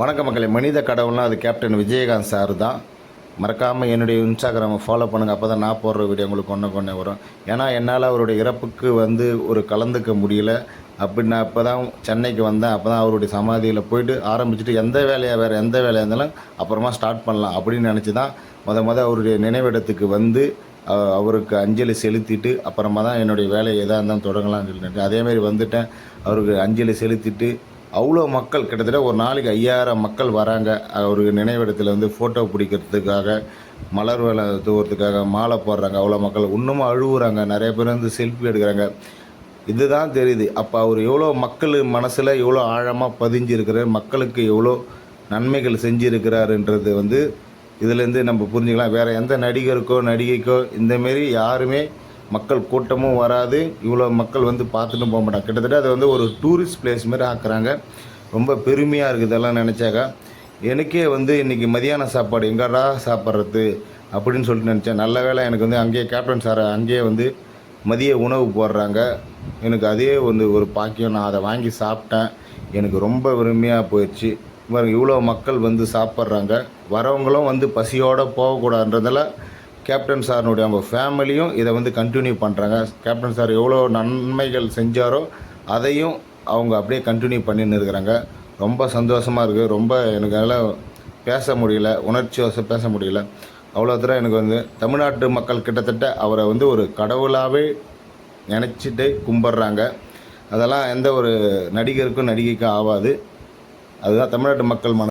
வணக்க மக்களே. மனித கடவுள்னால் அது கேப்டன் விஜயகாந்த் சார் தான். மறக்காமல் என்னுடைய இன்ஸ்டாகிராமை ஃபாலோ பண்ணுங்கள் அப்போ தான் நான் போடுற வீடியோ உங்களுக்கு ஒன்று கொண்டே வரும். ஏன்னா என்னால் அவருடைய இறப்புக்கு வந்து ஒரு கலந்துக்க முடியல. அப்படி நான் அப்போ தான் சென்னைக்கு வந்தேன். அப்போ தான் அவருடைய சமாதியில் போயிட்டு ஆரம்பிச்சுட்டு எந்த வேலையாக வேறு எந்த வேலையாக இருந்தாலும் அப்புறமா ஸ்டார்ட் பண்ணலாம் அப்படின்னு நினச்சி தான் முத முத அவருடைய நினைவிடத்துக்கு வந்து அவருக்கு அஞ்சலி செலுத்திட்டு அப்புறமா தான் என்னுடைய வேலையை எதாக இருந்தாலும் தொடங்கலாம்னு சொல்லிட்டு அதேமாரி வந்துட்டேன். அவருக்கு அஞ்சலி செலுத்திட்டு அவ்வளோ மக்கள் கிட்டத்தட்ட ஒரு நாளைக்கு ஐயாயிரம் மக்கள் வராங்க. அவருக்கு நினைவிடத்தில் வந்து ஃபோட்டோ பிடிக்கிறதுக்காக மலர் வேலை தூவறதுக்காக மாலை போடுறாங்க. அவ்வளோ மக்கள் இன்னமும் அழுகுறாங்க நிறைய பேர் வந்து செல்ஃபி எடுக்கிறாங்க. இதுதான் தெரியுது. அப்போ அவர் எவ்வளோ மக்கள் மனசில் எவ்வளோ ஆழமாக பதிஞ்சிருக்கிறார் மக்களுக்கு எவ்வளோ நன்மைகள் செஞ்சுருக்கிறாருன்றது வந்து இதுலேருந்து நம்ம புரிஞ்சுக்கலாம். வேறு எந்த நடிகருக்கோ நடிகைக்கோ இந்தமாரி யாருமே மக்கள் கூட்டமும் வராது. இவ்வளோ மக்கள் வந்து பார்த்துட்டு போக மாட்டாங்க. கிட்டத்தட்ட அதை வந்து ஒரு டூரிஸ்ட் பிளேஸ் மாதிரி ஆக்குறாங்க. ரொம்ப பெருமையாக இருக்குது இதெல்லாம் நினச்சாக்கா. எனக்கே வந்து இன்றைக்கி மதியான சாப்பாடு எங்கடா சாப்பிட்றது அப்படின்னு சொல்லிட்டு நினச்சேன். நல்ல வேளை எனக்கு வந்து அங்கேயே கேப்டன் சார் அங்கேயே வந்து மதிய உணவு போடுறாங்க. எனக்கு அதே வந்து ஒரு பாக்கியம். நான் அதை வாங்கி சாப்பிட்டேன். எனக்கு ரொம்ப பெருமையாக போயிடுச்சு. இவ்வளோ மக்கள் வந்து சாப்பிட்றாங்க. வரவங்களும் வந்து பசியோடு போகக்கூடாதுன்றதால கேப்டன் சாருனுடைய அவங்க ஃபேமிலியும் இதை வந்து கண்டினியூ பண்ணுறாங்க கேப்டன் சார் எவ்வளோ நன்மைகள் செஞ்சாரோ அதையும் அவங்க அப்படியே கண்டினியூ பண்ணின்னு இருக்கிறாங்க. ரொம்ப சந்தோஷமாக இருக்குது ரொம்ப எனக்கு அதெல்லாம் பேச முடியல. உணர்ச்சி வசம் பேச முடியல. அவ்வளோ தூரம் எனக்கு வந்து தமிழ்நாட்டு மக்கள் கிட்டத்தட்ட அவரை வந்து ஒரு கடவுளாகவே நினச்சிட்டு கும்பிட்றாங்க. அதெல்லாம் எந்த ஒரு நடிகருக்கும் நடிகைக்கும் ஆகாது. அதுதான் தமிழ்நாட்டு மக்கள் மன